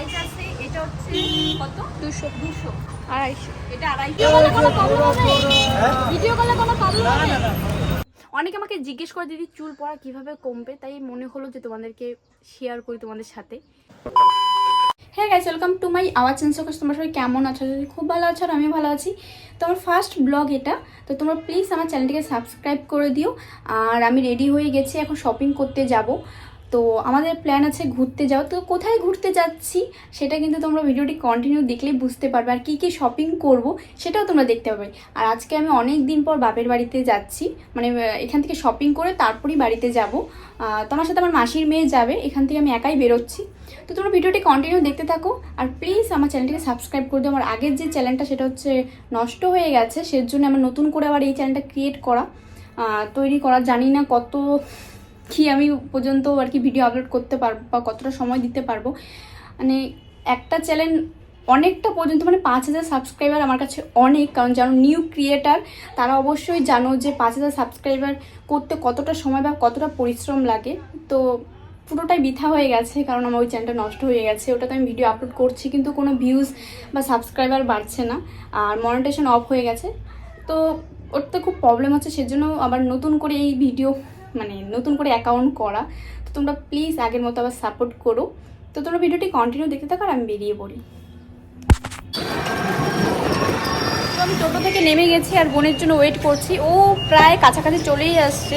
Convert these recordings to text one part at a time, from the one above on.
Price আছে এটা হচ্ছে কত? দুশো। দুশো। আড়াইশো। এটা আড়াইশো। ভিডিও কলে কোনো প্রবলেম হবে অনেকে আমাকে জিজ্ঞেস করে দিদি চুল পড়া কীভাবে কমবে? তাই মনে হলো যে তোমাদেরকে শেয়ার করি তোমাদের সাথে। হ্যাঁ গাইস ওয়েলকাম টু মাই আওয়াজ চ্যানেল সকাশ তোমরা সবাই কেমন আছো? যদি খুব ভালো আছো আর আমি ভালো আছি। তো আমার ফার্স্ট ব্লগ এটা। তো তোমরা প্লিজ আমার চ্যানেলটিকে সাবস্ক্রাইব করে দিও। আর আমি রেডি হয়ে গেছি এখন শপিং করতে যাব। তো আমাদের প্ল্যান আছে ঘুরতে যাও তো কোথায় ঘুরতে যাচ্ছি সেটা কিন্তু তোমরা ভিডিওটি কন্টিনিউ দেখলেই বুঝতে পারবে। আর কী কী শপিং করব সেটাও তোমরা দেখতে পাবে। আর আজকে আমি অনেক দিন পর বাপের বাড়িতে যাচ্ছি। মানে এখান থেকে শপিং করে তারপরেই বাড়িতে যাব। তোমার সাথে আমার মাসির মেয়ে যাবে। এখান থেকে আমি একাই বেরোচ্ছি। তো তোমরা ভিডিওটি কন্টিনিউ দেখতে থাকো। আর প্লিজ আমার চ্যানেলটিকে সাবস্ক্রাইব করে দিও। আমার আগের যে চ্যানেলটা সেটা হচ্ছে নষ্ট হয়ে গেছে। সের জন্য আমার নতুন করে আবার এই চ্যানেলটা ক্রিয়েট করা। তৈরি করা। জানি না কত কি আমি পর্যন্ত আর কি ভিডিও আপলোড করতে পারব বা কতটা সময় দিতে পারব। মানে একটা চ্যানেল অনেকটা পর্যন্ত মানে পাঁচ হাজার সাবস্ক্রাইবার আমার কাছে অনেক, কারণ জানো নিউ ক্রিয়েটার তারা অবশ্যই জানো যে পাঁচ হাজার সাবস্ক্রাইবার করতে কতটা সময় বা কতটা পরিশ্রম লাগে। তো পুরোটাই বৃথা হয়ে গেছে, কারণ আমার ওই চ্যানেলটা নষ্ট হয়ে গেছে। ওটাতে আমি ভিডিও আপলোড করছি, কিন্তু কোনো ভিউজ বা সাবস্ক্রাইবার বাড়ছে না, আর মনিটেশন অফ হয়ে গেছে। তো ওটাতে খুব প্রবলেম হচ্ছে, সেজন্য আবার নতুন করে এই ভিডিও মানে নতুন করে অ্যাকাউন্ট করা, তো তোমরা প্লিজ আগের মতো আবার সাপোর্ট করো। তো তোমরা ভিডিওটি কন্টিনিউ দেখতে থাকো আর আমি বেরিয়ে পড়ি। আমি টোটো থেকে নেমে গেছি আর বোনের জন্য ওয়েট করছি। ও প্রায় কাছাকাছি চলেই আসছে।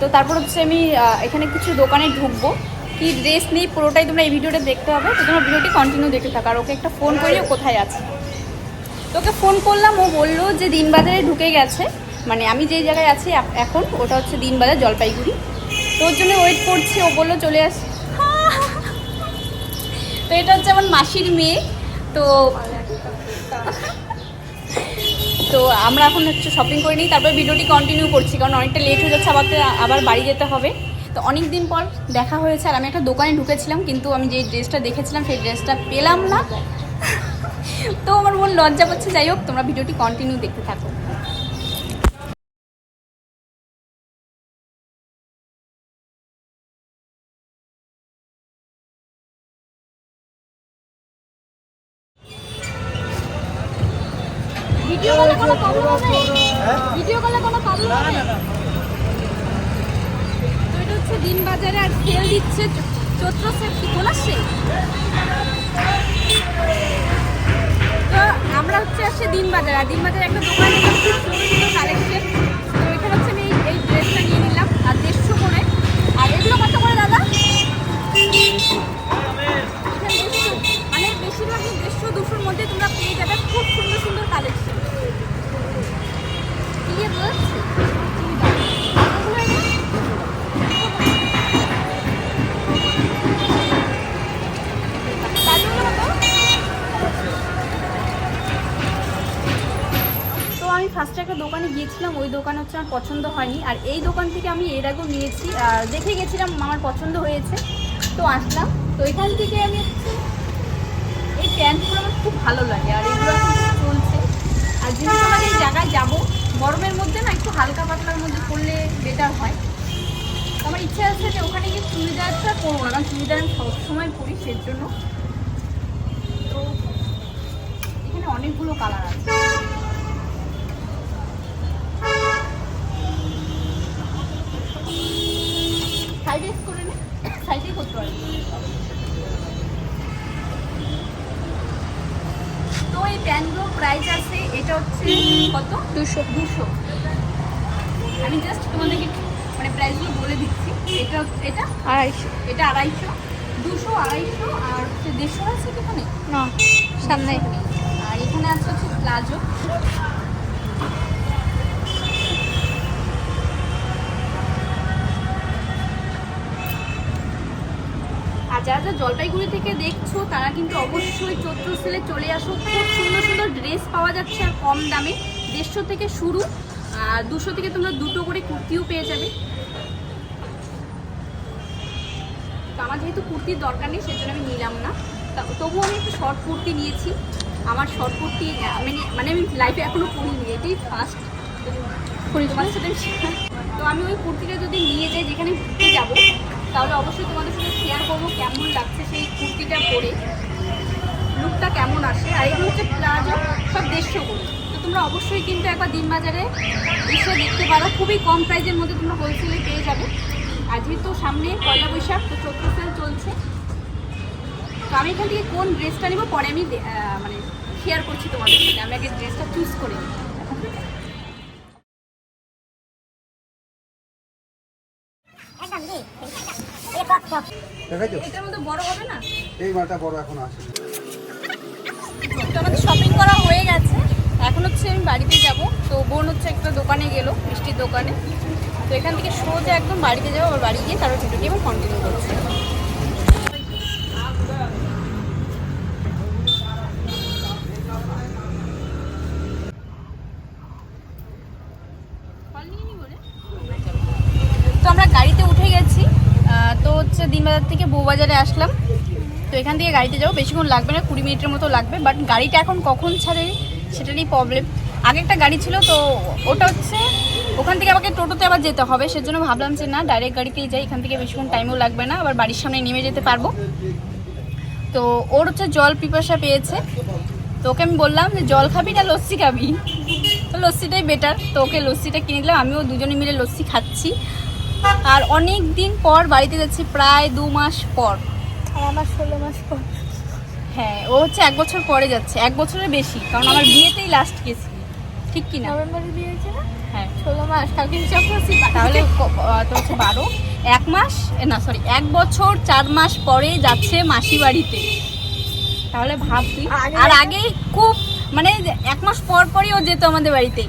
তো তারপর হচ্ছে আমি এখানে কিছু দোকানে ঢুকবো। কি ড্রেস নেই, পুরোটাই তোমরা এই ভিডিওটা দেখতে হবে। তো তোমরা ভিডিওটি কন্টিনিউ দেখতে থাকো। আর ওকে একটা ফোন করি ও কোথায় আছে? তোকে ফোন করলাম। ও বলল যে দিন দিনবাজারে ঢুকে গেছে। মানে আমি যেই জায়গায় আছি এখন, ওটা হচ্ছে দিনবাজার জলপাইগুড়ি। তো ওর জন্য ওয়েট করছি, ও বলল চলে আস। তো এটা হচ্ছে আমার মাসির মেয়ে। তো তো আমরা এখন হচ্ছে শপিং করে নিই তারপর ভিডিওটি কন্টিনিউ করছি, কারণ অনেকটা লেট হয়ে যাচ্ছে, আবার আবার বাড়ি যেতে হবে। তো অনেক দিন পর দেখা হয়েছে, আর আমি একটা দোকানে ঢুকেছিলাম, কিন্তু আমি যে ড্রেসটা দেখেছিলাম, সেই ড্রেসটা পেলাম না। তো আমার মন লজ্জা পাচ্ছে, যাই হোক, তোমরা ভিডিওটি কন্টিনিউ দেখতে থাকো। দিন বাজারে আর সেল দিচ্ছে চৈত্র সেল কি তো আমরা হচ্ছে আসছে দিন বাজার আর দিন বাজারে একটা দোকানে কালেকশন তো এখানে হচ্ছে আমি এই- ড্রেসটা নিয়ে নিলাম, আর করে। আর এগুলো কত করে দাদা? মানে দুশোর মধ্যে তোমরা পেয়ে যাবে। খুব সুন্দর সুন্দর কালেকশন দোকানে গিয়েছিলাম, ওই দোকান হচ্ছে আমার পছন্দ হয়নি। আর এই দোকান থেকে আমি এর আগেও নিয়েছি দেখে গেছিলাম আমার পছন্দ হয়েছে। তো আসলাম। তো এখান থেকে আমি এই প্যান্টগুলো আমার খুব ভালো লাগে, আর এগুলো চলছে। আর যেহেতু আমার এই জায়গায় যাব, গরমের মধ্যে না একটু হালকা পাতলার মধ্যে পরলে বেটার হয়। আমার ইচ্ছা আছে যে ওখানে গিয়ে চুড়িদারটা পরবো না কারণ চুড়িদার আমি সবসময় পরি সের জন্য তো এখানে অনেকগুলো কালার আছে। সাইডে করে নে সাইডেই করতে পারবি। তো এই প্যান্টগুলো প্রাইস আছে এটা হচ্ছে কত? দুশো। দুশো। আমি জাস্ট তোমাদেরকে মানে প্রাইসগুলো বলে দিচ্ছি। এটা এটা? আড়াইশো। এটা আড়াইশো। দুশো আড়াইশো আর হচ্ছে দেড়শো আছে এখানে না সামনে। আর এখানে আছে হচ্ছে প্লাজো। আর যারা যারা জলপাইগুড়ি থেকে দেখছ তারা কিন্তু অবশ্যই চৈত্র সেলে চলে আসো। খুব সুন্দর সুন্দর ড্রেস পাওয়া যাচ্ছে আর কম দামে। দেড়শো থেকে শুরু। আর দুশো থেকে তোমরা দুটো করে কুর্তিও পেয়ে যাবে। তো আমার যেহেতু কুর্তির দরকার নেই সেজন্য আমি নিলাম না। তবুও আমি একটু শর্ট কুর্তি নিয়েছি। আমার শর্ট কুর্তি মানে মানে আমি লাইফে এখনও পরিনি এটাই ফার্স্ট তোমাদের সাথে তো আমি ওই কুর্তিটা যদি নিয়ে যাই যেখানে ঘুরতে যাব তাহলে অবশ্যই তোমাদের সাথে শেয়ার করব কেমন লাগছে সেই কুর্তিটা পরে। লুকটা কেমন আসে? আর এগুলো হচ্ছে প্লাজো, সব দেড়শো করে। তো তোমরা অবশ্যই কিন্তু একবার দিন বাজারে এসে দেখতে পারো। খুবই কম প্রাইজের মধ্যে তোমরা হোলসেলে পেয়ে যাবে। আর যেহেতু সামনে পয়লা বৈশাখ, তো চৈত্র সেল চলছে। তো আমি এখান থেকে কোন ড্রেসটা নেব? পরে আমি মানে শেয়ার করছি তোমাদের সাথে। আমি আগে ড্রেসটা চুজ করে নিই। দেখাইছো এটার মধ্যে বড় হবে না? এই মালটা বড় এখন আসে তো আমাদের শপিং করা হয়ে গেছে। এখন হচ্ছে আমি বাড়িতে যাব। তো বোন হচ্ছে একটা দোকানে গেল মিষ্টির দোকানে। তো এখান থেকে সোজা একদম বাড়িতে যাব আবার বাড়ি গিয়ে তারপর ভিডিওটি আবার কন্টিনিউ করছি। তো আমরা গাড়িতে উঠে গেছি। তো হচ্ছে দিনবাজার থেকে বউবাজারে আসলাম। তো এখান থেকে গাড়িতে যাব। বেশিক্ষণ লাগবে না, কুড়ি মিনিটের মতো লাগবে। বাট গাড়িটা এখন কখন ছাড়ে, সেটারই প্রবলেম আগে একটা গাড়ি ছিল, তো ওটা হচ্ছে ওখান থেকে আমাকে টোটোতে আবার যেতে হবে। সেজন্য ভাবলাম যে না ডাইরেক্ট গাড়িতেই যাই। এখান থেকে বেশিক্ষণ টাইমও লাগবে না। আবার বাড়ির সামনে নেমে যেতে পারব। তো ওর হচ্ছে জল পিপাসা পেয়েছে। তো ওকে আমি বললাম যে, জল খাবি না, লস্যি খাবি? তো লস্যিটাই বেটার তো ওকে লস্যিটা কিনে দিলাম। আমিও দুজনে মিলে লস্যি খাচ্ছি। আর অনেক দিন পর বাড়িতে যাচ্ছি প্রায় দু মাস পর। আর আমার ষোলো মাস পর। হ্যাঁ ও হচ্ছে এক বছর পরে যাচ্ছে এক বছরের বেশি কারণ আমার বিয়েতেই লাস্ট গেছি। ঠিক কি না বিয়ে হয়েছে না? হ্যাঁ। ষোলো মাস কালকে হিসাব করছি তাহলে তো হচ্ছে বারো। এক মাস না সরি এক বছর চার মাস পরে যাচ্ছে মাসি বাড়িতে। তাহলে ভাব তুই। আর আগে খুব মানে এক মাস পর পরই ও যেত আমাদের বাড়িতে।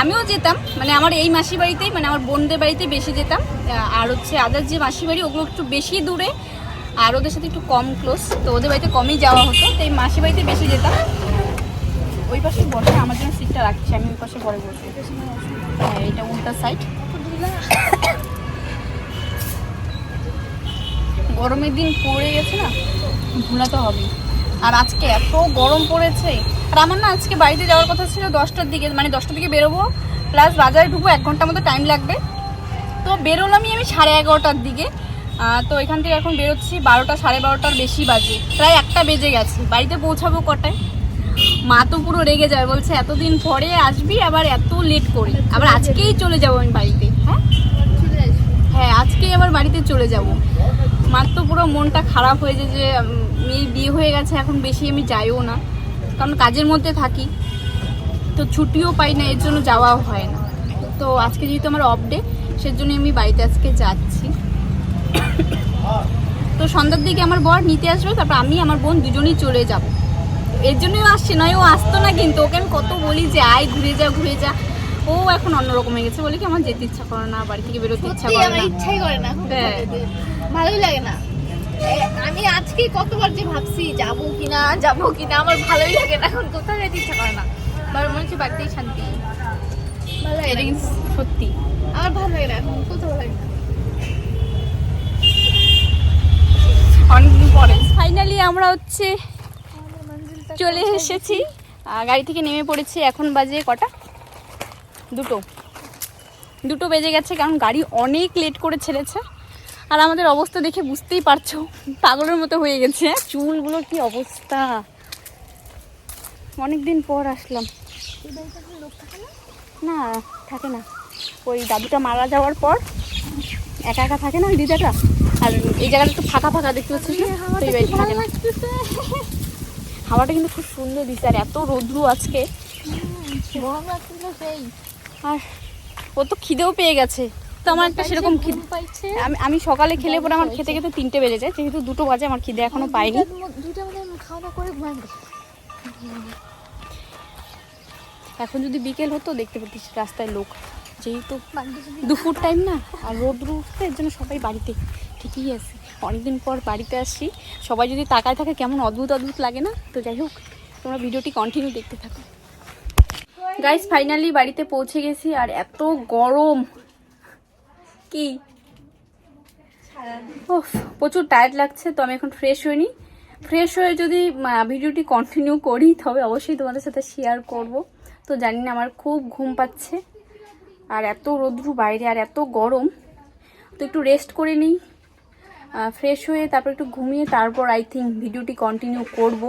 আমিও যেতাম মানে আমার এই মাসি বাড়িতেই মানে আমার বোনদের বাড়িতে বেশি যেতাম। আর হচ্ছে আদার যে মাসি বাড়ি, ওগুলো একটু বেশি দূরে, আর ওদের সাথে একটু কম ক্লোজ তো ওদের বাড়িতে কমই যাওয়া হতো, তো এই মাসি বাড়িতে বেশি যেতাম। ওই পাশে বসে আমার জন্য সিটটা রাখছি, আমি ওই পাশে পরে বসে। হ্যাঁ এটা উল্টা সাইড গরমের দিন পড়ে গেছে না ভুলাতে হবে আর আজকে এত গরম পড়েছে আর আমার না আজকে বাড়িতে যাওয়ার কথা ছিল দশটার দিকে মানে দশটার দিকে বেরোবো প্লাস বাজারে ঢুকবো, এক ঘণ্টার মতো টাইম লাগবে। তো বেরোলামই আমি সাড়ে এগারোটার দিকে। তো এখান থেকে এখন বেরোচ্ছি বারোটা, সাড়ে বারোটার বেশি বাজে। প্রায় একটা বেজে গেছে। বাড়িতে পৌঁছাবো কটায়? মা তো পুরো রেগে যায়, বলছে, এতদিন পরে আসবি, আবার এত লেট করে। আবার আজকেই চলে যাব আমি বাড়িতে হ্যাঁ? হ্যাঁ আজকেই আবার বাড়িতে চলে যাব। মার তো পুরো মনটা খারাপ হয়ে যায় যে মেয়ে বিয়ে হয়ে গেছে, এখন বেশি আমি যাইও না। কারণ কাজের মধ্যে থাকি তো ছুটিও পাই না এর জন্য যাওয়াও হয় না। তো আজকে যেহেতু আমার অফ ডে সেজন্য আমি বাড়িতে আজকে যাচ্ছি। তো সন্ধ্যার দিকে আমার বর নিতে আসবে তারপর আমি আমার বোন দুজনেই চলে যাব। এর জন্যই আসছে নয় ও আসতো না কিন্তু ওকে আমি কত বলি যে আয় ঘুরে যা ঘুরে যা। ও এখন অন্যরকম হয়ে গেছে বলে কি আমার যেতে ইচ্ছা করে না বাড়ি থেকে বেরোতে ইচ্ছা করে না। ইচ্ছাই করে না হ্যাঁ। ভালোই লাগে না। আমি আজকে কতবার যে ভাবছি যাব কিনা যাব কিনা আমার ভালোই লাগে না এখন কোথাও যেতে ইচ্ছা করে না। আমার মনে হচ্ছে বাড়িতেই শান্তি। ভালো লাগে। সত্যি। আমার ভালো লাগে না এখন কোথাও ভালো লাগে না। অনেকদিন পরে। ফাইনালি আমরা হচ্ছে চলে এসেছি। গাড়ি থেকে নেমে পড়েছি এখন বাজে কটা? দুটো। দুটো বেজে গেছে কারণ গাড়ি অনেক লেট করে ছেড়েছে। আর আমাদের অবস্থা দেখে বুঝতেই পারছ পাগলের মতো হয়ে গেছে। চুলগুলোর কি অবস্থা? অনেক দিন পর আসলাম। না থাকে না। ওই দাদুটা মারা যাওয়ার পর একা একা থাকে না ওই দিদাটা? আর এই জায়গাটা একটু ফাঁকা ফাঁকা দেখতে পাচ্ছিস না? তো এই বাড়িতে থাকে না। হাওয়াটা কিন্তু খুব সুন্দর দিচ্ছে আর এত রৌদ্র আজকে। আর ও তো খিদেও পেয়ে গেছে। তো আমার একটা সেরকম খিদে আমি আমি সকালে খেলে পরে আমার খেতে খেতে তিনটে বেজে যায় যেহেতু দুটো বাজে আমার খিদে এখনও পাইনি। এখন যদি বিকেল হতো দেখতে পেতিস রাস্তায় লোক। যেহেতু দুপুর টাইম না আর রোদ্র উঠতে এর জন্য সবাই বাড়িতে ঠিকই আছে। অনেকদিন পর বাড়িতে আসছি সবাই যদি তাকায় থাকে কেমন অদ্ভুত অদ্ভুত লাগে না? তো যাই হোক তোমরা ভিডিওটি কন্টিনিউ দেখতে থাকো। গাইস ফাইনালি বাড়িতে পৌঁছে গেছি আর এত গরম কি? ওফ প্রচুর টায়ার্ড লাগছে, তো আমি এখন ফ্রেশ হইনি। ফ্রেশ হয়ে যদি ভিডিওটি কন্টিনিউ করি, তবে অবশ্যই তোমাদের সাথে শেয়ার করব। তো জানি না, আমার খুব ঘুম পাচ্ছে, আর এত রোদ্রু বাইরে, আর এত গরম। তো একটু রেস্ট করে নিই। ফ্রেশ হয়ে তারপর একটু ঘুমিয়ে, তারপর আই থিঙ্ক ভিডিওটি কন্টিনিউ করব।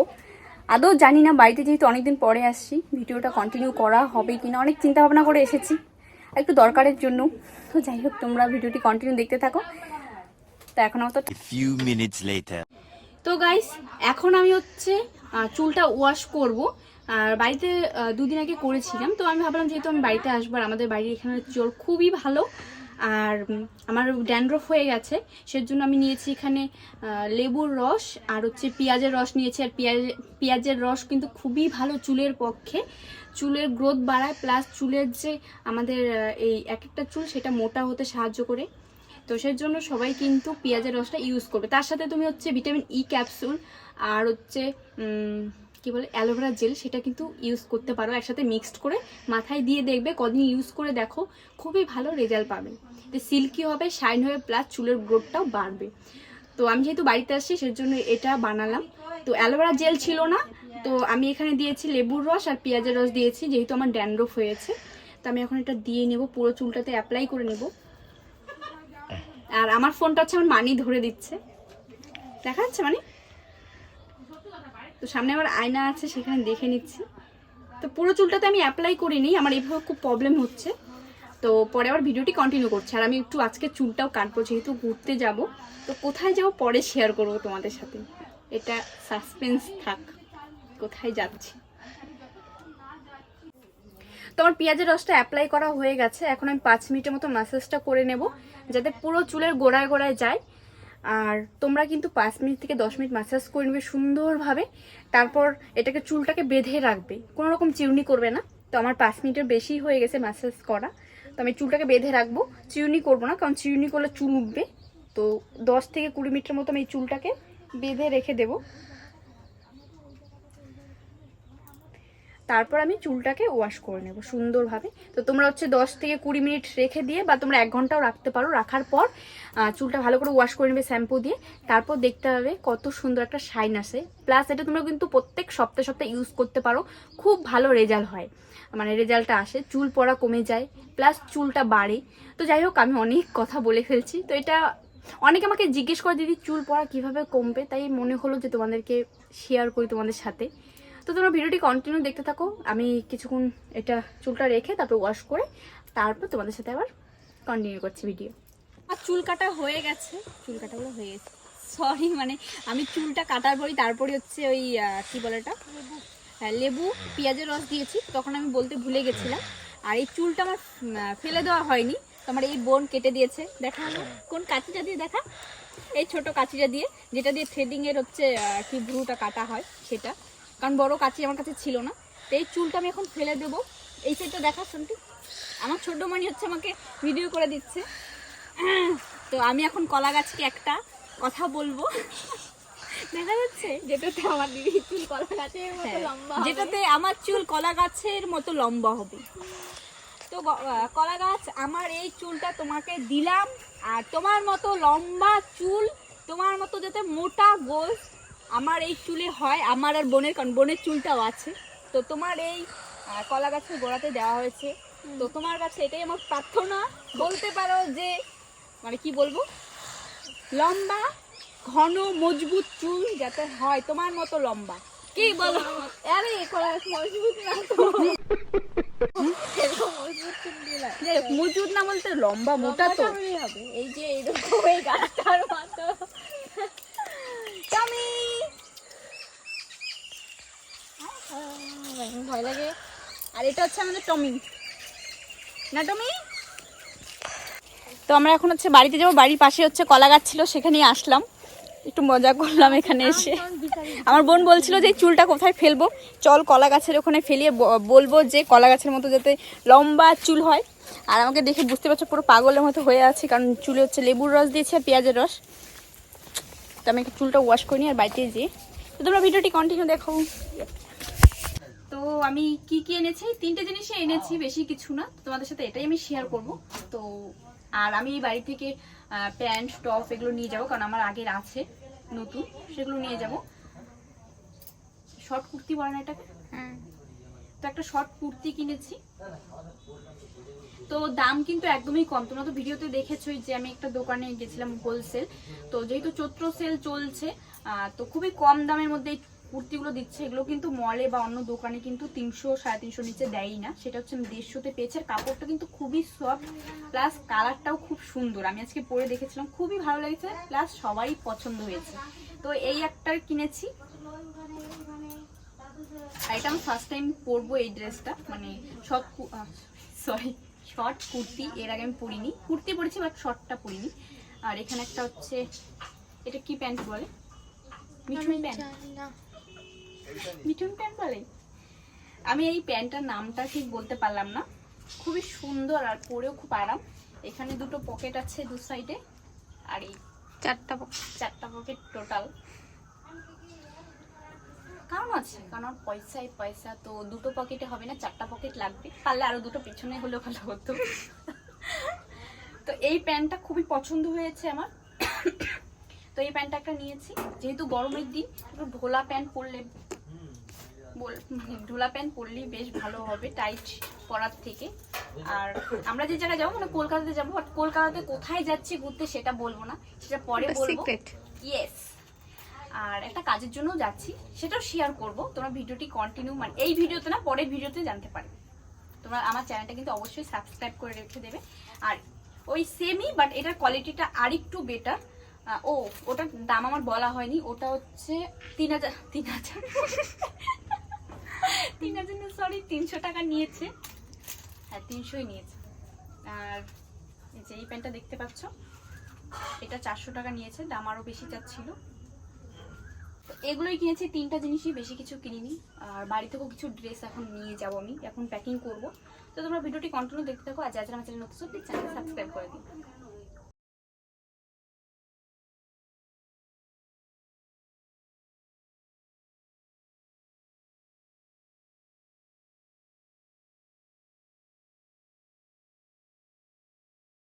আদৌ জানি না, বাড়িতে যেহেতু অনেকদিন পরে আসছি, ভিডিওটা কন্টিনিউ করা হবে কিনা, অনেক চিন্তা ভাবনা করে এসেছি। একটু দরকারের জন্য। তো যাই হোক তোমরা ভিডিওটি কন্টিনিউ দেখতে থাকো। তো এখন আমার তো few minutes later. তো গাইস এখন আমি হচ্ছে চুলটা ওয়াশ করব। আর বাড়িতে দুদিন আগে করেছিলাম। তো আমি ভাবলাম যেহেতু আমি বাড়িতে আসব আর আমাদের বাড়ির এখানে জল খুবই ভালো আর আমার ড্যান্ড্রফ হয়ে গেছে। সেজন্য আমি নিয়েছি এখানে লেবুর রস আর হচ্ছে পেঁয়াজের রস নিয়েছি। আর পেঁয়াজ পেঁয়াজের রস কিন্তু খুবই ভালো চুলের পক্ষে। চুলের গ্রোথ বাড়ায় প্লাস চুলের যে আমাদের এই এক একটা চুল সেটা মোটা হতে সাহায্য করে। তো সেই জন্য সবাই কিন্তু পেঁয়াজের রসটা ইউজ করবে। তার সাথে তুমি হচ্ছে ভিটামিন ই ক্যাপসুল আর হচ্ছে কি বলে অ্যালোভেরা জেল সেটা কিন্তু ইউজ করতে পারো। একসাথে মিক্সড করে মাথায় দিয়ে দেখবে, কদিন ইউজ করে দেখো, খুবই ভালো রেজাল্ট পাবে। তো সিল্কি হবে শাইন হবে প্লাস চুলের গ্রোথটাও বাড়বে। তো আমি যেহেতু বাড়িতে আসছি সেজন্য এটা বানালাম। তো অ্যালোভেরা জেল ছিল না তো আমি এখানে দিয়েছি লেবুর রস আর পেঁয়াজের রস দিয়েছি, যেহেতু আমার ড্যান্ড্রফ হয়েছে। তো আমি এখন এটা দিয়ে নেব, পুরো চুলটাতে অ্যাপ্লাই করে নেব। আর আমার ফোনটা হচ্ছে আমার মানি ধরে দিচ্ছে। দেখা যাচ্ছে মানে? তো সামনে আমার আয়না আছে, সেখানে দেখে নিচ্ছি। তো পুরো চুলটাতে আমি অ্যাপ্লাই করিনি, আমার এইভাবে খুব প্রবলেম হচ্ছে। তো পরে আবার ভিডিওটি কন্টিনিউ করছে। আর আমি একটু আজকে চুলটাও কাটবো, যেহেতু ঘুরতে যাব। তো কোথায় যাব পরে শেয়ার করব তোমাদের সাথে। এটা সাসপেন্স থাক। কোথায় যাচ্ছি? তো আমার পেঁয়াজের রসটা অ্যাপ্লাই করা হয়ে গেছে। এখন আমি পাঁচ মিনিটের মতো ম্যাসেজটা করে নেব, যাতে পুরো চুলের গোড়ায় গোড়ায় যায়। আর তোমরা কিন্তু পাঁচ মিনিট থেকে দশ মিনিট ম্যাসাজ করে নেবে সুন্দরভাবে। তারপর এটাকে চুলটাকে বেঁধে রাখবে। কোনো রকম চিউনি করবে না। তো আমার পাঁচ মিনিটের বেশি হয়ে গেছে ম্যাসাজ করা। তো আমি চুলটাকে বেঁধে রাখব। চিউনি করব না, কারণ চিউনি করলে চুল উঠবে। তো দশ থেকে কুড়ি মিনিটের মতো আমি চুলটাকে বেঁধে রেখে দেবো। তারপর আমি চুলটাকে ওয়াশ করে নেব সুন্দরভাবে। তো তোমরা হচ্ছে দশ থেকে কুড়ি মিনিট রেখে দিয়ে বা তোমরা এক ঘন্টাও রাখতে পারো। রাখার পর চুলটা ভালো করে ওয়াশ করে নেবে শ্যাম্পু দিয়ে। তারপর দেখতে পাবে কত সুন্দর একটা শাইন আসে। প্লাস এটা তোমরা কিন্তু প্রত্যেক সপ্তাহে সপ্তাহে ইউজ করতে পারো। খুব ভালো রেজাল্ট হয়। মানে রেজাল্টটা আসে, চুল পড়া কমে যায় প্লাস চুলটা বাড়ে। তো যাই হোক, আমি অনেক কথা বলে ফেলছি। তো এটা অনেকে আমাকে জিজ্ঞেস করে, দিদি, চুল পড়া কীভাবে কমবে? তাই মনে হলো যে তোমাদেরকে শেয়ার করি তোমাদের সাথে। তো তোমরা ভিডিওটি কন্টিনিউ দেখতে থাকো। আমি কিছুক্ষণ এটা চুলটা রেখে তারপর ওয়াশ করে তারপর তোমাদের সাথে আবার কন্টিনিউ করছি ভিডিও আর চুল কাটা হয়ে গেছে। চুল কাটাগুলো হয়ে গেছে। সরি মানে আমি চুলটা কাটার পরই তারপরে হচ্ছে ওই কি বলে এটা? হ্যাঁ, লেবু পেঁয়াজের রস দিয়েছি। তখন আমি বলতে ভুলে গেছিলাম। আর এই চুলটা আমার ফেলে দেওয়া হয়নি। তোমার এই বোন কেটে দিয়েছে। দেখা হলো। কোন কাঁচিটা দিয়ে দেখা? এই ছোট কাঁচিটা দিয়ে যেটা দিয়ে থ্রেডিংয়ের হচ্ছে কি ভ্রুটা কাটা হয় সেটা। কারণ বড় কাঁচি আমার কাছে ছিল না। তো এই চুলটা আমি এখন ফেলে দেবো। এই সাইডটা দেখা শুনটি আমার ছোট মনি হচ্ছে আমাকে ভিডিও করে দিচ্ছে। তো আমি এখন কলা গাছকে একটা কথা বলব। দেখা যাচ্ছে? যেটাতে আমার দিদি চুল কলা গাছের মতো হ্যাঁ, লম্বা যেটাতে আমার চুল কলা গাছের মতো লম্বা হবে। তো কলা গাছ আমার এই চুলটা তোমাকে দিলাম। আর তোমার মতো লম্বা চুল তোমার মতো যাতে মোটা গোল আমার এই চুলে হয় আমার আর বোনের কারণ বোনের চুলটাও আছে। তো তোমার এই কলা গাছের গোড়াতে দেওয়া হয়েছে। তো তোমার কাছে এটাই আমার প্রার্থনা। বলতে পারো যে মানে কি বলব? লম্বা ঘন মজবুত চুল যাতে হয় তোমার মতো লম্বা। কি বলো? আরে কলা গাছ মজবুত না মজবুত না। বলতে লম্বা মোটা তো। হবে এই যে এরকম এই গাছটার মতো টমি আহ, ভয় লাগে আর এটা হচ্ছে আমাদের টমি। না টমি? তো আমরা এখন হচ্ছে বাড়িতে যাব। বাড়ির পাশে হচ্ছে কলা গাছ ছিল সেখানেই আসলাম। একটু মজা করলাম এখানে এসে। আমার বোন বলছিল যে চুলটা কোথায় ফেলব? চল কলা গাছের ওখানে ফেলিয়ে বলব যে কলা গাছের মতো যাতে লম্বা চুল হয়। আর আমাকে দেখে বুঝতে পারছ পুরো পাগলের মতো হয়ে আছে কারণ চুলে হচ্ছে লেবুর রস দিয়েছে আর পেঁয়াজের রস। তো আমি একটু চুলটা ওয়াশ করি নি আর বাড়িতে যেয়ে। তো তোমরা ভিডিওটি কন্টিনিউ দেখো তো আমি কি কি এনেছি? তিনটে জিনিসই এনেছি বেশি কিছু না। তোমাদের সাথে এটাই আমি শেয়ার করব। তো আর আমি এই বাড়ি থেকে প্যান্ট টপ এগুলো নিয়ে যাব কারণ আমার আগের আছে নতুন সেগুলো নিয়ে যাব। শর্ট কুর্তি পরে না এটাকে? তো একটা শর্ট কুর্তি কিনেছি। তো দাম কিন্তু একদমই কম। তোমরা তো ভিডিওতে দেখেছোই যে আমি একটা দোকানে গেছিলাম হোলসেল তো যেহেতু চৈত্র সেল চলছে তো খুবই কম দামের মধ্যে কুর্তিগুলো দিচ্ছে, এগুলো কিন্তু মলে বা অন্য দোকানে কিন্তু তিনশো, সাড়ে তিনশো নিচে দেয়ই না। সেটা হচ্ছে আমি দেড়শোতে পেয়েছি, আর কাপড়টা কিন্তু খুবই সফট প্লাস কালারটাও খুব সুন্দর। আমি আজকে পরে দেখেছিলাম, খুবই ভালো লেগেছে প্লাস সবাই পছন্দ হয়েছে। তো এই একটা কিনেছি। আর এটা আমি ফার্স্ট টাইম পরবো এই ড্রেসটা মানে শর্ট সরি শর্ট কুর্তি, এর আগে আমি পরিনি। কুর্তি পরেছি বাট শর্টটা পরিনি। আর এখানে একটা হচ্ছে, এটা কি প্যান্ট বলে? মিঠুন প্যান্ট মিঠুন প্যান্ট বলে আমি এই প্যান্টটার নামটা ঠিক বলতে পারলাম না। খুবই সুন্দর আর পরেও খুব আরাম। এখানে দুটো পকেট আছে দু সাইডে আর এই চারটা চারটা পকেট টোটাল। কারণ আছে কারণ আমার পয়সাই পয়সা তো দুটো পকেটে হবে না চারটা পকেট লাগবে। পারলে আরও দুটো পেছনে হলেও ভালো হতো। তো এই প্যান্টটা খুবই পছন্দ হয়েছে আমার। তো এই প্যান্টটা একটা নিয়েছি। যেহেতু গরমের দিন একটু ঢোলা প্যান্ট পরলে ঢোলা প্যান্ট পরলেই বেশ ভালো হবে টাইট পরার থেকে। আর আমরা যে জায়গায় যাব মানে কলকাতাতে যাব বাট কলকাতাতে কোথায় যাচ্ছি ঘুরতে সেটা বলব না সেটা পরে বলব। ইয়েস আর একটা কাজের জন্য যাচ্ছি সেটাও শেয়ার করব। তোমরা ভিডিওটি কন্টিনিউ মানে এই ভিডিওতে না পরের ভিডিওতে জানতে পারবে। তোমরা আমার চ্যানেলটা কিন্তু অবশ্যই সাবস্ক্রাইব করে রেখে দেবে। আর ওই সেমই বাট এটার কোয়ালিটিটা আরেকটু বেটার ও ওটার দাম আমার বলা হয়নি ওটা হচ্ছে তিন হাজার তিন হাজার। তিন হাজার সরি তিনশো টাকা নিয়েছে। হ্যাঁ তিনশোই নিয়েছে। আর যে এই প্যান্টটা দেখতে পাচ্ছ, এটা চারশো টাকা নিয়েছে, দাম আরও বেশি চাচ্ছিল তো এগুলোই কিনেছি, তিনটা জিনিসই বেশি কিছু কিনিনি। আর বাড়ি থেকেও কিছু ড্রেস এখন নিয়ে যাব আমি, এখন প্যাকিং করব। তো তোমরা ভিডিওটি কন্টিনিউ দেখতে থাকো, আর যারা আমার চ্যানেল নতুন চ্যানেল সাবস্ক্রাইব করে দিন